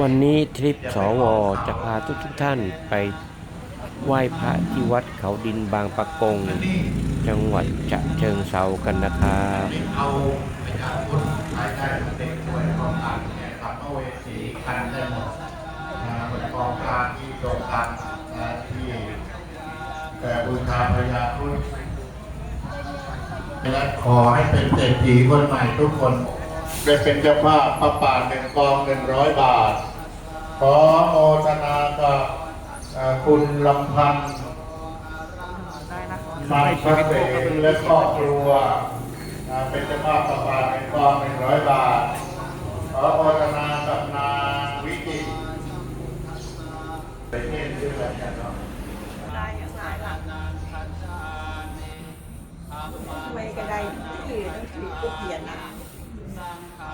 วันนี้ทริปสวจะพาทุกทุกๆท่านไปไหว้พระที่วัดเขาดินบางปะกง จังหวัดฉะเชิงเซากันนะครับเอาประชาชนรายได้เด็กป่วยของการเนี่ยครับเอาเวสีคันได้หมดนะบนกองกลางที่โด่งดังนะที่แต่บูชาพญาครุฑและขอให้เป็นเศรษฐีคนใหม่ทุกคน ได้เป็นเจ้าภาพประป่าหนึ่งกองหนึ่งร้อยบาท ขอโมทนากับคุณลำพันธ์มาพระเสงและครอบครัว เป็นเจ้าภาพประปาเป็นกองหนึ่งร้อยบาท ขอโมทนากับนางวิจิตรเป็นเพื่อนชื่ออะไรกันเนาะไม่ก็ได้ที่หนังสือก็เขียนนะ เอา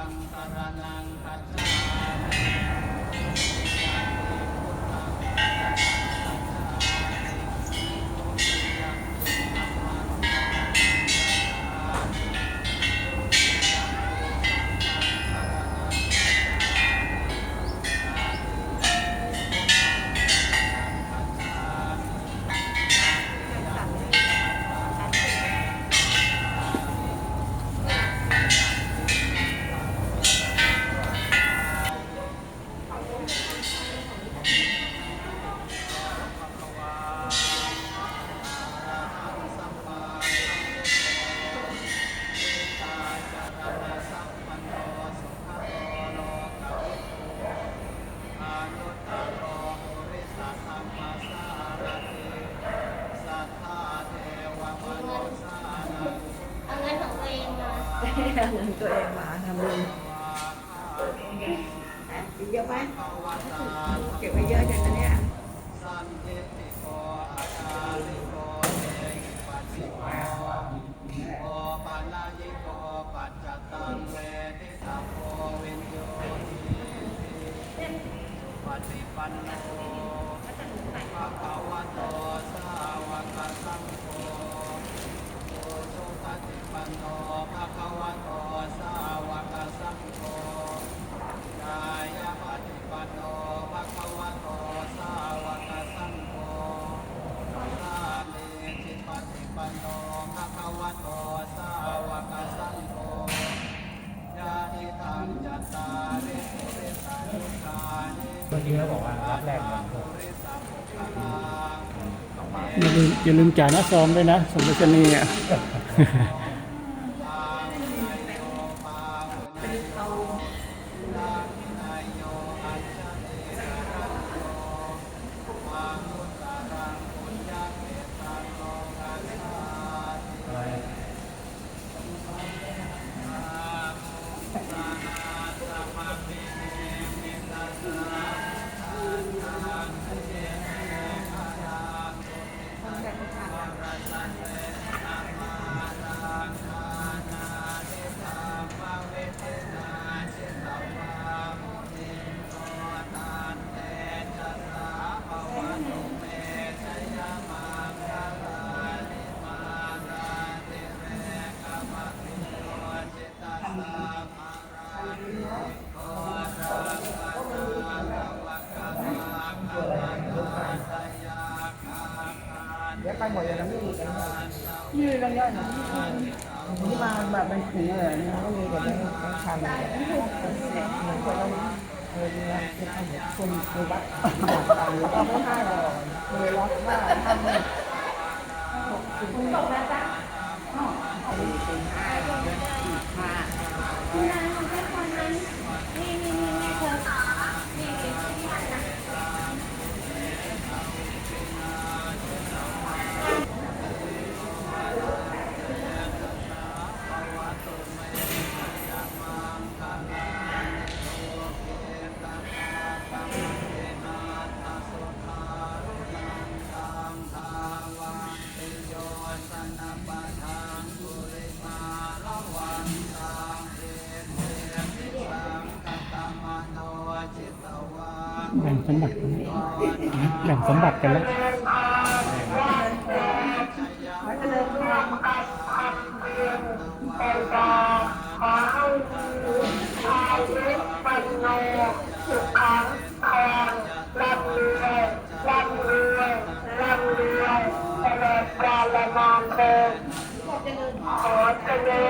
เ เงินตัวเองมาทำ กี้เขาบอกว่ารับแรกเงินหกอย่าลืมอย่าลืมจ่ายหน้าซองด้วยนะสมเด็จเจนีอะ ย่อยนะที่มาแบบเป็นผีเลยนี่ก็มีแบบเป็นคันคนลยเออเนี่ยคนในวัดต่างๆก็ไม่ให้หรอกเลยรับว่าทำเนี่ยคุณบอกนะจ๊ะอ๋อเป็นห้าห้าคุณมาก บ่งสมบัติกันแบ่งสมบัติกันแล้วขังทองร่ำร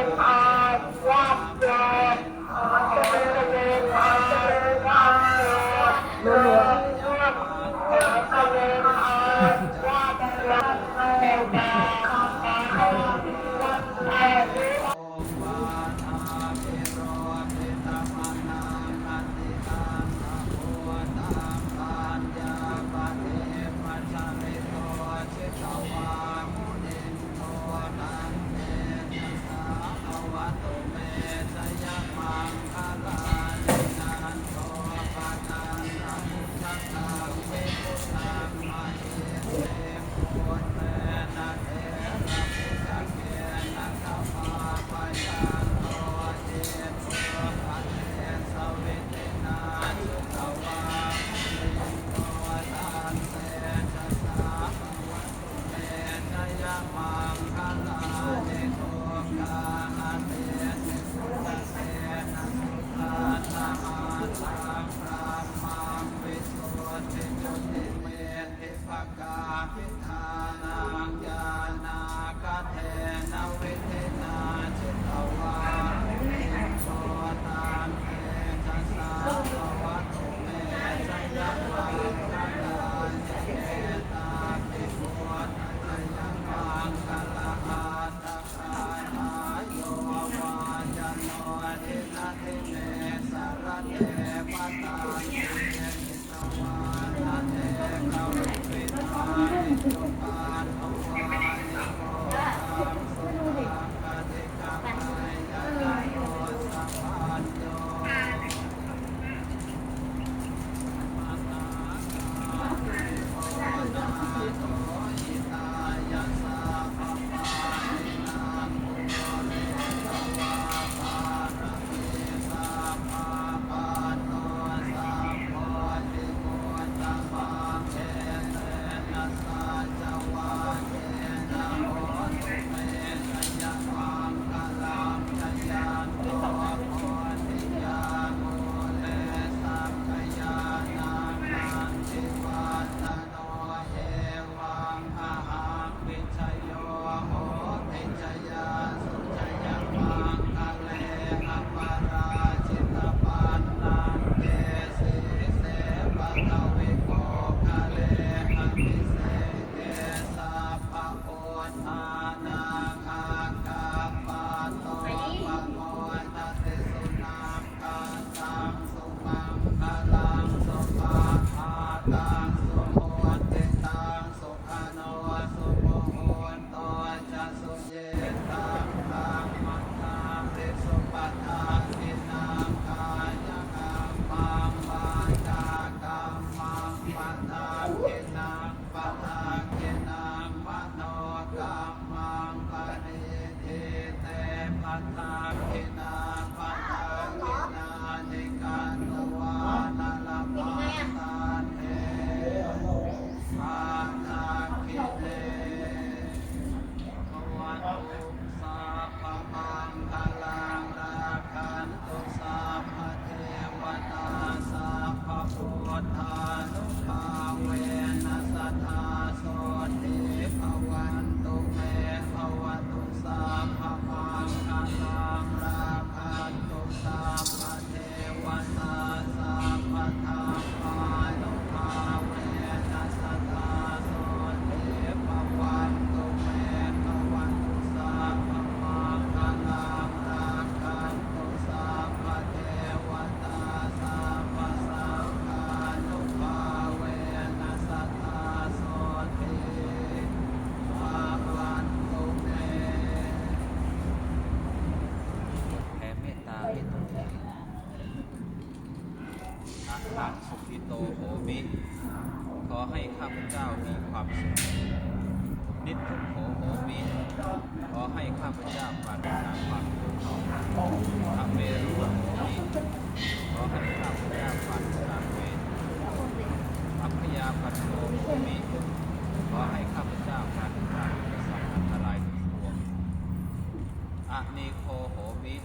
อะนีโคโหมิ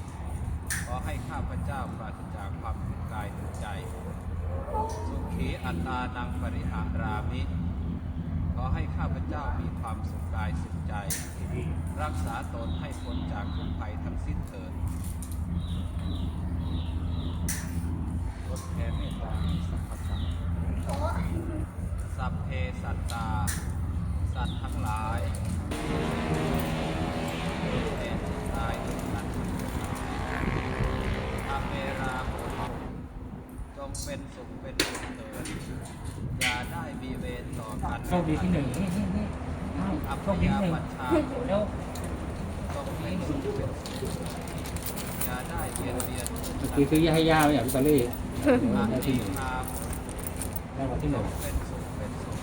ขอให้ข้าพเจ้าปราศจากความทุกข์กายทุกข์ใจอัตานังปริหารามิ ขอให้ข้าพเจ้ามีความสุขกายสุขใจ รักษาตนให้พ้นจากทุกภัยทั้งสิ้นเถิดลดแผ่เมตตาสรรพสัสัพเพสัตตา สัตว์ทั้งหลายแม้จะตายด้วยกันอาเมราโหตุจง เป็นสุขเป็นสุขเถิดอย่าได้มีเวรต่อกันโชคดีที่หนึ่งนี่นี่นี่อ้าวอัพโชคดียาที่หนึ่งปัญชาเร็วจงเป็นสุขเป็นสุขอย่าได้เบียดเบียนเมื่อกี้ซื้อยาให้ย่าไว้อย่างลอตเตอรี่อาได้ที่ทิหนึ่งตาได้วันที่หจนึ่งงเป็นสุขเป็นสุข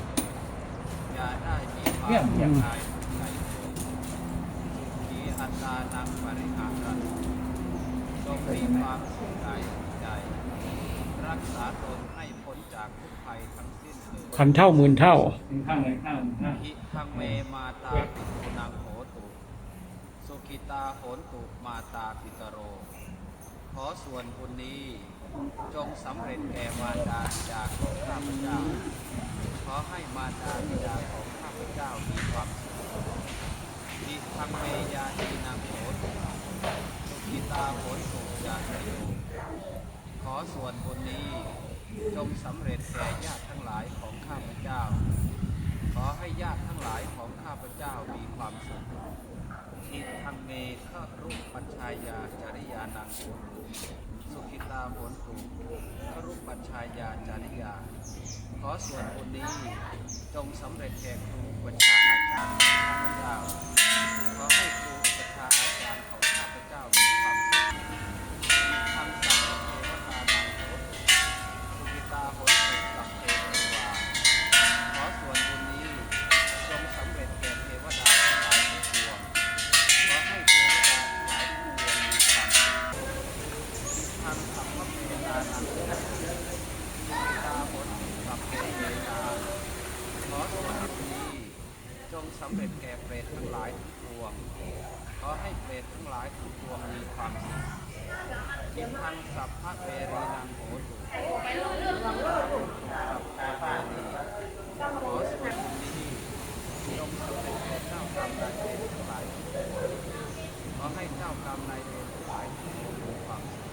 อย่าได้มีควาเยี่ยมมเยี่ยมกายใจสุขีอัตตานังปริหารันจงมีความสุขกายสุขใจ รักษาตนให้พ้นจากทุกภัยทั้งสิ้นเถิดพันเท่าหมื่นเท่าข้างเลยข้างข้างอิทังเมมาตาปิตุนังโหตุ สุขิตาโหนตุมาตาปิตโร ขอส่วนบุญนี้ จงสำเร็จแก่มารดาบิดาของข้าพเจ้า ขอให้มารดาบิดาของข้าพเจ้ามีความสุขอิทังเมยานีนังโหตุ สุขิตาโหนตุยาชโย ขอส่วนบุญนี้จงสำเร็จแก่ญาติทั้งหลายของข้าพเจ้า ขอให้ญาติทั้งหลายของข้าพเจ้ามีความสุขอิทังเมฆรูปปัญชายาจริยานังสุขิตาโหนตุขรูปปัญชายาจริยา ขอส่วนบุญนี้จงสำเร็จแก่ครูปัญชาอาจารย์ของข้าพเจ้าขอให้ครูปัญชาอาจารย์ของข้าพเจ้ามีความสุขอิทังสัพพเทวตานังโหตุ สุขิตาผลสุขสัพเพเทวา ขอส่วนบุญนี้จงสำเร็จแก่เทวดาทั้งหลายทั้งปวง ขอให้เทวดาทั้งหลายทั้งปวงมีความสุขอิทังสัพพะเมตานังสุขิตาผลสุขสัพเพเทวา ขอส่วนบุญนี้จงสำเร็จแก่เปรตทั้งหลายทั้งปวง ขอให้เปรตทั้งหลายทั้งปวงมีความสุขอิทังสัพพะเวรีนังโหตุ กับอาบาลีขอส่วนบุญนี้จงสำเร็จแก่เจ้ากรรมนายเวรทั้งหลายทุกคนขอให้เจ้ากรรมนายเวรทั้งหลายทุกคนมีความสุข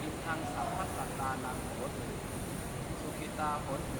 อิทังสัพพสัตตานังโหตุ สุ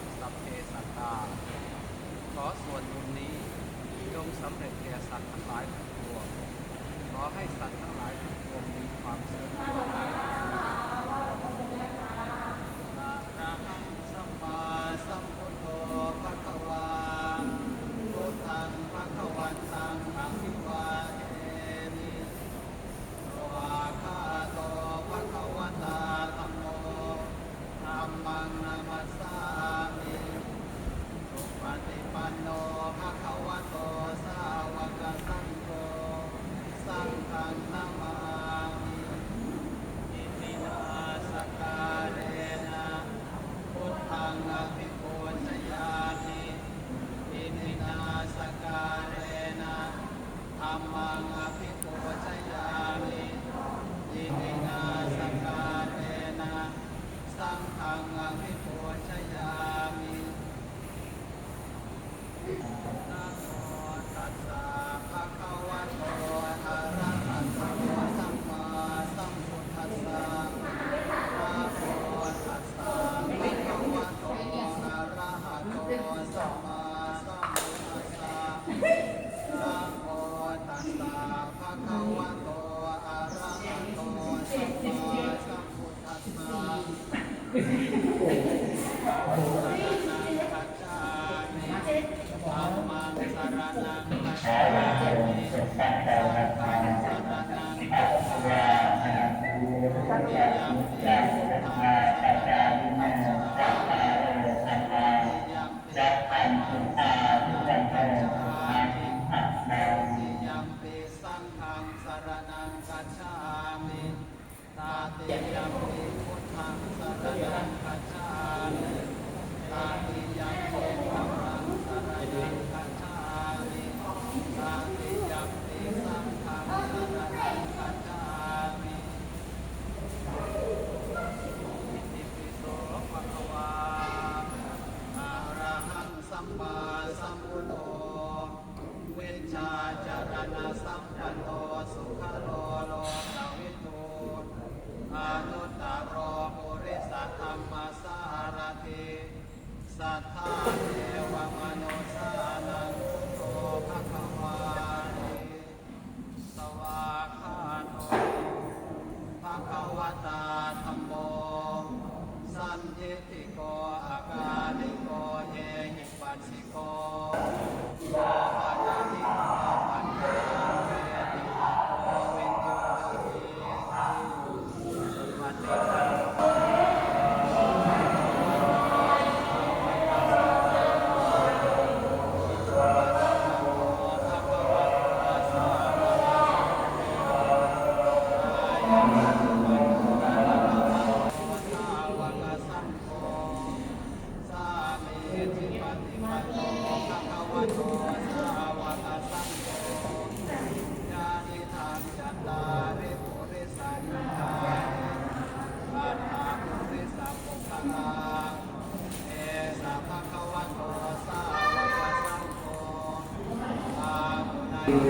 Thank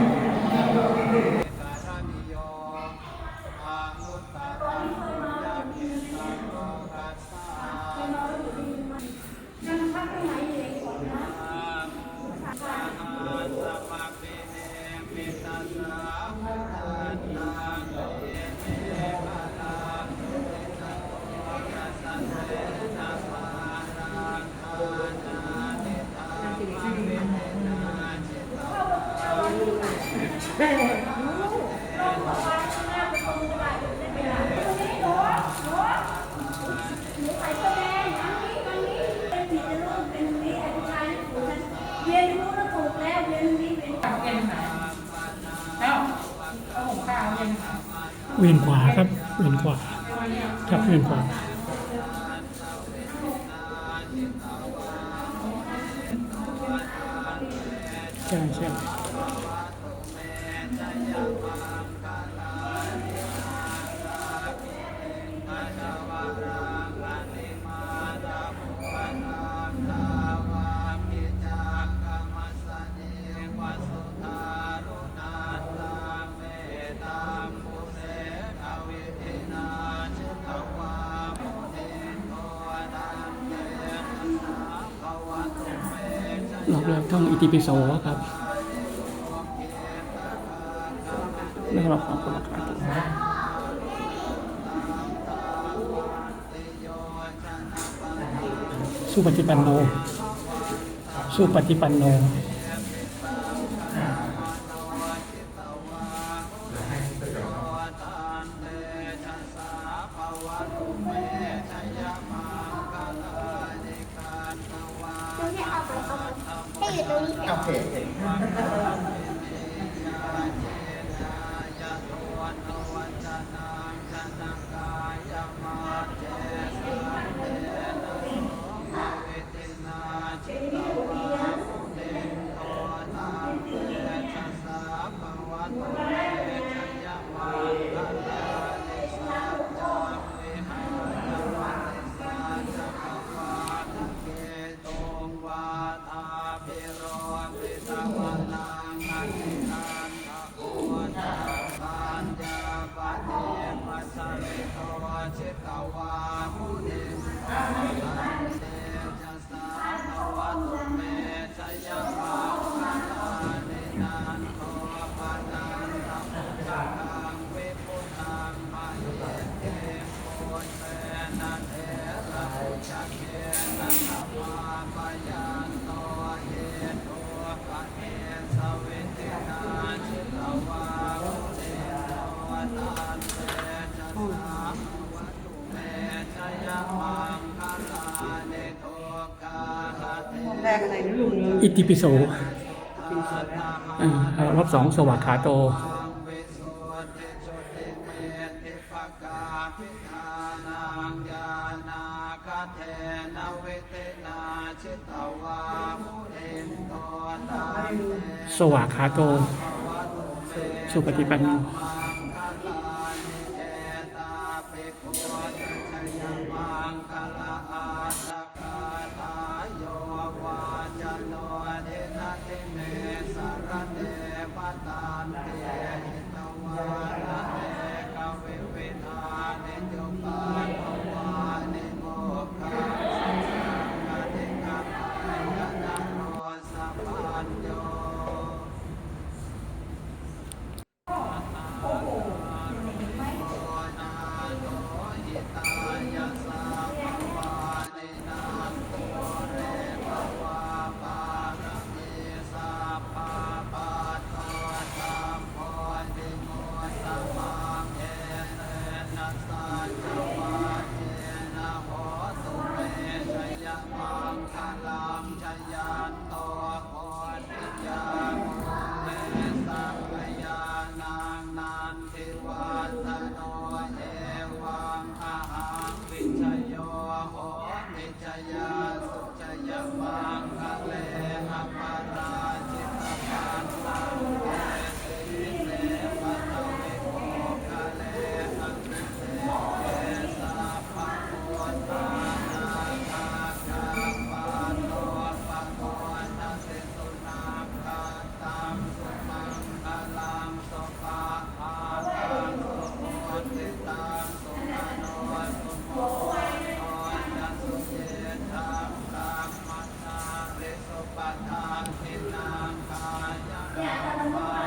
you. เวียนขวาครับเวียนขวาครับเวียนขวาใช่ใช่ อิปิโสครับไม่หรอกของคนละครั้งสุปฏิปันโนสู้ปฏิปันโน ติปิโสรอบสองสวัสขาโตสวัสดิ์ขาโต สุปฏิปันโน ปทานเทนางกายะ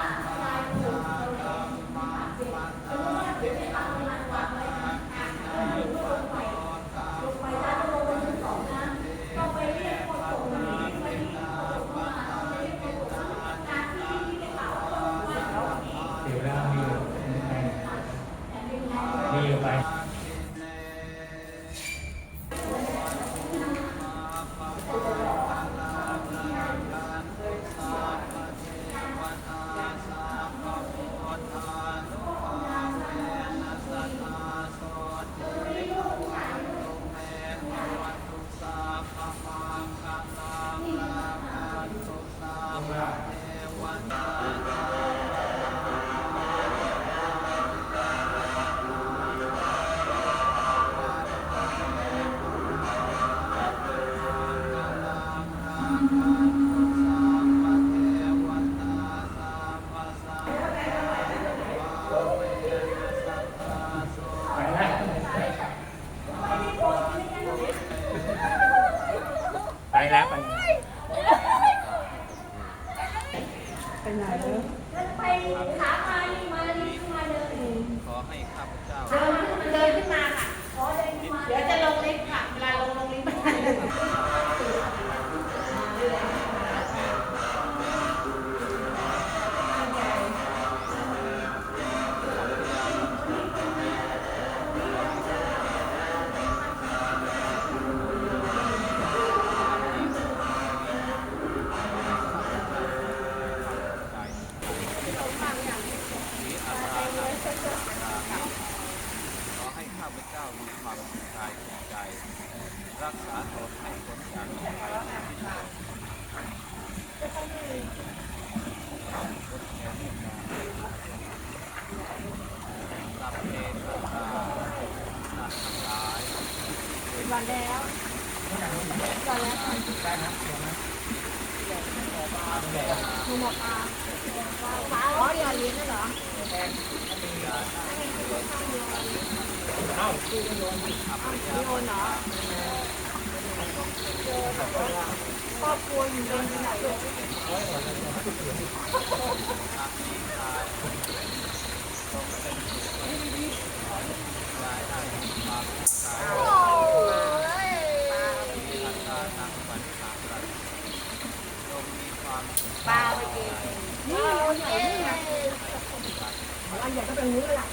ใหญ่ก็เป็นนู้นละ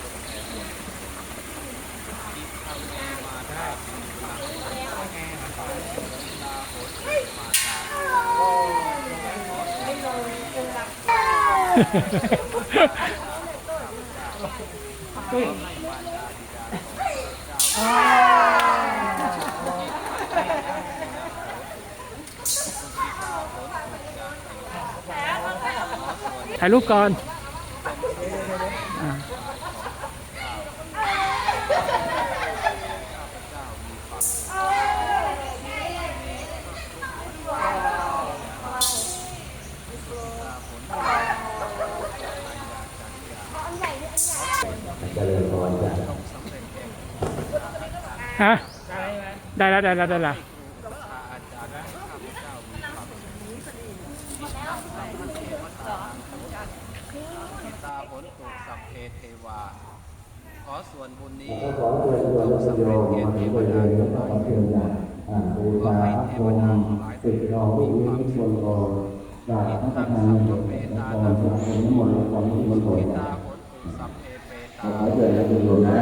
ถ่ายรูปก่อน จริญพรจ้ะฮะได้แล้วได้แล้วได้แล้วขอส่วนบุญนี้ขอส่วนบุญนี้สำเร็จเกียรติบุญนี้ขอเทวดาอจ่าเบูชาหลายติดรอวิมานชนรอดาทั้งทางยกเมตตาธรรมนิมนต์ของนิมนต์ ขอเกิดให้คุณโยนะ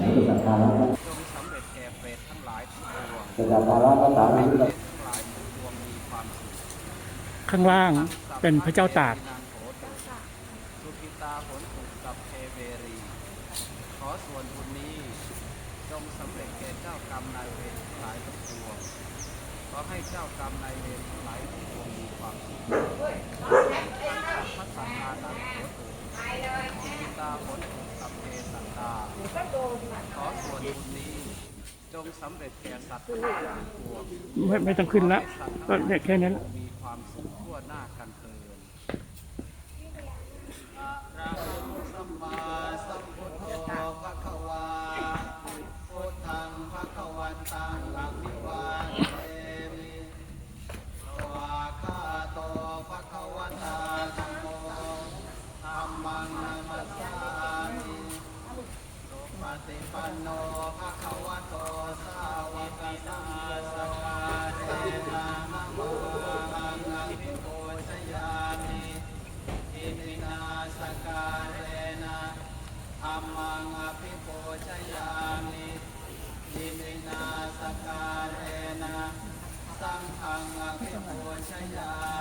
ให้คุณศรัทธาแล้วจธรจแก่เปรตทั้งหางรัล้ก็สามข้างล่างเป็นพระเจ้าตาก ไม่ไม่ต้องขึ้นละก็เนี่แค่นี้นละ ข 我想想 mà